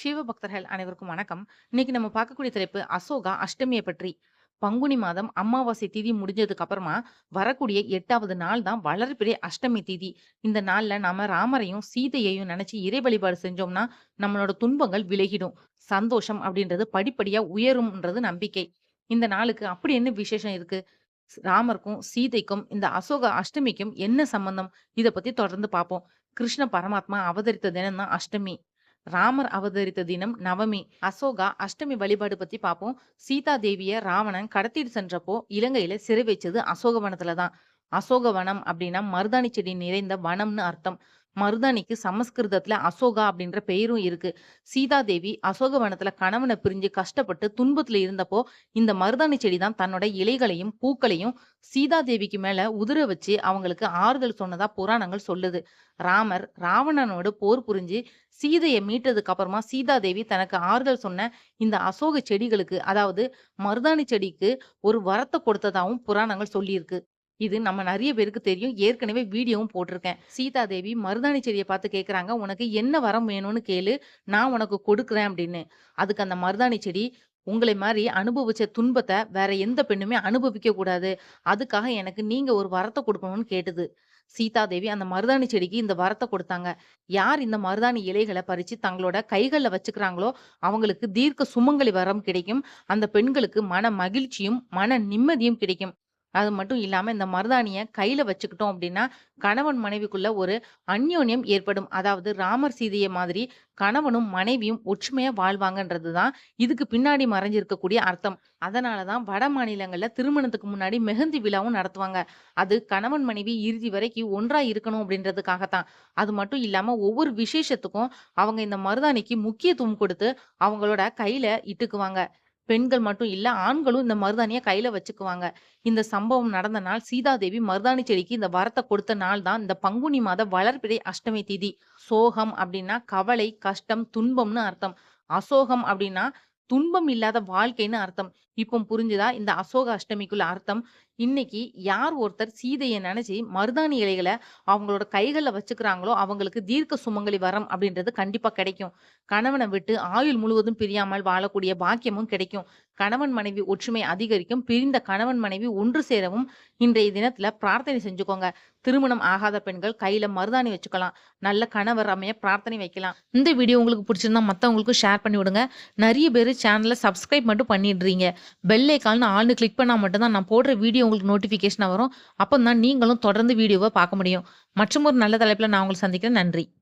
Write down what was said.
சிவபக்தர்கள் அனைவருக்கும் வணக்கம். இன்னைக்கு நம்ம பார்க்கக்கூடிய தலைப்பு அசோகா அஷ்டமியை பற்றி. பங்குனி மாதம் அமாவாசை திதி முடிஞ்சதுக்கு அப்புறமா வரக்கூடிய எட்டாவது நாள் தான் வளர்பிறை அஷ்டமி திதி. இந்த நாள்ல நாம ராமரையும், சீதையையும் நினைச்சு இறை வழிபாடு செஞ்சோம்னா, நம்மளோட துன்பங்கள் விலகிடும். சந்தோஷம் அப்படின்றது படிப்படியா உயரும்ன்றது நம்பிக்கை. இந்த நாளுக்கு அப்படி என்ன விசேஷம் இருக்கு? ராமருக்கும், சீதைக்கும் இந்த அசோக அஷ்டமிக்கும் என்ன சம்பந்தம்? இத பத்தி தொடர்ந்து பார்ப்போம். கிருஷ்ண பரமாத்மா அவதரித்த தினம் தான் அஷ்டமி. ராமர் அவதரித்த தினம் நவமி. அசோகா அஷ்டமி வழிபாடு பத்தி பார்ப்போம். சீதா தேவிய ராவணன் கடத்திட்டு சென்றப்போ, இலங்கையில சிறை வச்சது அசோகவனத்துல தான். அசோகவனம் அப்படின்னா மருதாணி செடி நிறைந்த வனம்னு அர்த்தம். மருதாணிக்கு சமஸ்கிருதத்துல அசோகா அப்படின்ற பெயரும் இருக்கு. சீதா தேவி அசோகவனத்துல கணவனை பிரிஞ்சு கஷ்டப்பட்டு துன்பத்துல இருந்தப்போ, இந்த மருதாணி செடி தான் தன்னோட இலைகளையும், பூக்களையும் சீதா தேவிக்கு மேல உதிர வச்சு அவங்களுக்கு ஆறுதல் சொன்னதா புராணங்கள் சொல்லுது. ராமர் ராவணனோடு போர் புரிஞ்சு சீதையை மீட்டதுக்கு அப்புறமா சீதா தேவி தனக்கு ஆறுதல் சொன்ன இந்த அசோக செடிகளுக்கு, அதாவது மருதாணி செடிக்கு ஒரு வரத்தை கொடுத்ததாகவும் புராணங்கள் சொல்லியிருக்கு. இது நம்ம நிறைய பேருக்கு தெரியும். ஏற்கனவே வீடியோவும் போட்டிருக்கேன். சீதா தேவி மருதாணி செடியை பார்த்து கேட்குறாங்க "உனக்கு என்ன வரம் வேணும்னு கேளு, நான் உனக்கு கொடுக்குறேன்" அப்படின்னு. அதுக்கு அந்த மருதாணி செடி, "உங்களை மாதிரி அனுபவிச்ச துன்பத்தை வேற எந்த பெண்ணுமே அனுபவிக்க கூடாது. அதுக்காக எனக்கு நீங்க ஒரு வரத்தை கொடுக்கணும்னு கேட்டது. சீதா தேவி அந்த மருதாணி செடிக்கு இந்த வரத்தை கொடுத்தாங்க. யார் இந்த மருதாணி இலைகளை பறிச்சு தங்களோட கைகளில் வச்சுக்கிறாங்களோ, அவங்களுக்கு தீர்க்க சுமங்கலி வரம் கிடைக்கும். அந்த பெண்களுக்கு மன மகிழ்ச்சியும், மன நிம்மதியும் கிடைக்கும். அது மட்டும் இல்லாமல் இந்த மருதாணியை கையில் வச்சுக்கிட்டோம் அப்படின்னா, கணவன் மனைவிக்குள்ள ஒரு அந்யோன்யம் ஏற்படும். அதாவது ராமர், சீதையை மாதிரி கணவனும், மனைவியும் ஒற்றுமையாக வாழ்வாங்கன்றது தான் இதுக்கு பின்னாடி மறைஞ்சிருக்கக்கூடிய அர்த்தம். அதனால தான் வட மாநிலங்களில் திருமணத்துக்கு முன்னாடி மெஹந்தி விழாவும் நடத்துவாங்க. அது கணவன், மனைவி இறுதி வரைக்கும் ஒன்றா இருக்கணும் அப்படின்றதுக்காக தான். அது மட்டும் இல்லாமல் ஒவ்வொரு விசேஷத்துக்கும் அவங்க இந்த மருதாணிக்கு முக்கியத்துவம் கொடுத்து, அவங்களோட கையில இட்டுக்குவாங்க. பெண்கள் மட்டும் இல்ல, ஆண்களும் இந்த மருதாணியை கையில வச்சுக்குவாங்க. இந்த சம்பவம் நடந்த நாள் சீதா தேவி மருதாணி செடிக்கு இந்த வரத்தை கொடுத்த நாள் தான் இந்த பங்குனி மாத வளர்பிறை அஷ்டமி திதி. சோகம் அப்படின்னா கவலை, கஷ்டம், துன்பம்னு அர்த்தம். அசோகம் அப்படின்னா துன்பம் இல்லாத வாழ்க்கைன்னு அர்த்தம். இப்போ புரிஞ்சுதா இந்த அசோக அஷ்டமிக்குள்ள அர்த்தம்? இன்னைக்கு யார் ஒருத்தர் சீதையை நினைச்சு மருதாணி இலைகளை அவங்களோட கைகளில் வச்சுக்கிறாங்களோ, அவங்களுக்கு தீர்க்க சுமங்கலி வரம் அப்படின்றது கண்டிப்பா கிடைக்கும். கணவனை விட்டு ஆயுள் முழுவதும் பிரியாமல் வாழக்கூடிய பாக்கியமும் கிடைக்கும். கணவன், மனைவி ஒற்றுமை அதிகரிக்கும். பிரிந்த கணவன், மனைவி ஒன்று சேரவும் இன்றைய தினத்துல பிரார்த்தனை செஞ்சுக்கோங்க. திருமணம் ஆகாத பெண்கள் கையில மருதாணி வச்சுக்கலாம். நல்ல கணவர் அமைய பிரார்த்தனை வைக்கலாம். இந்த வீடியோ உங்களுக்கு பிடிச்சிருந்தா மற்றவங்களுக்கும் ஷேர் பண்ணி விடுங்க. நிறைய பேர் சேனலை சப்ஸ்கிரைப் மட்டும் பண்ணிடுறீங்க. பெல் ஐகான்னு ஆள்னு கிளிக் பண்ணால் மட்டும்தான் நான் போடுற வீடியோ உங்களுக்கு நோட்டிஃபிகேஷனாக வரும். அப்போ தான் நீங்களும் தொடர்ந்து வீடியோவை பார்க்க முடியும். மற்றும் ஒரு நல்ல தலைப்பில் நான் உங்களை சந்திக்கிறேன். நன்றி.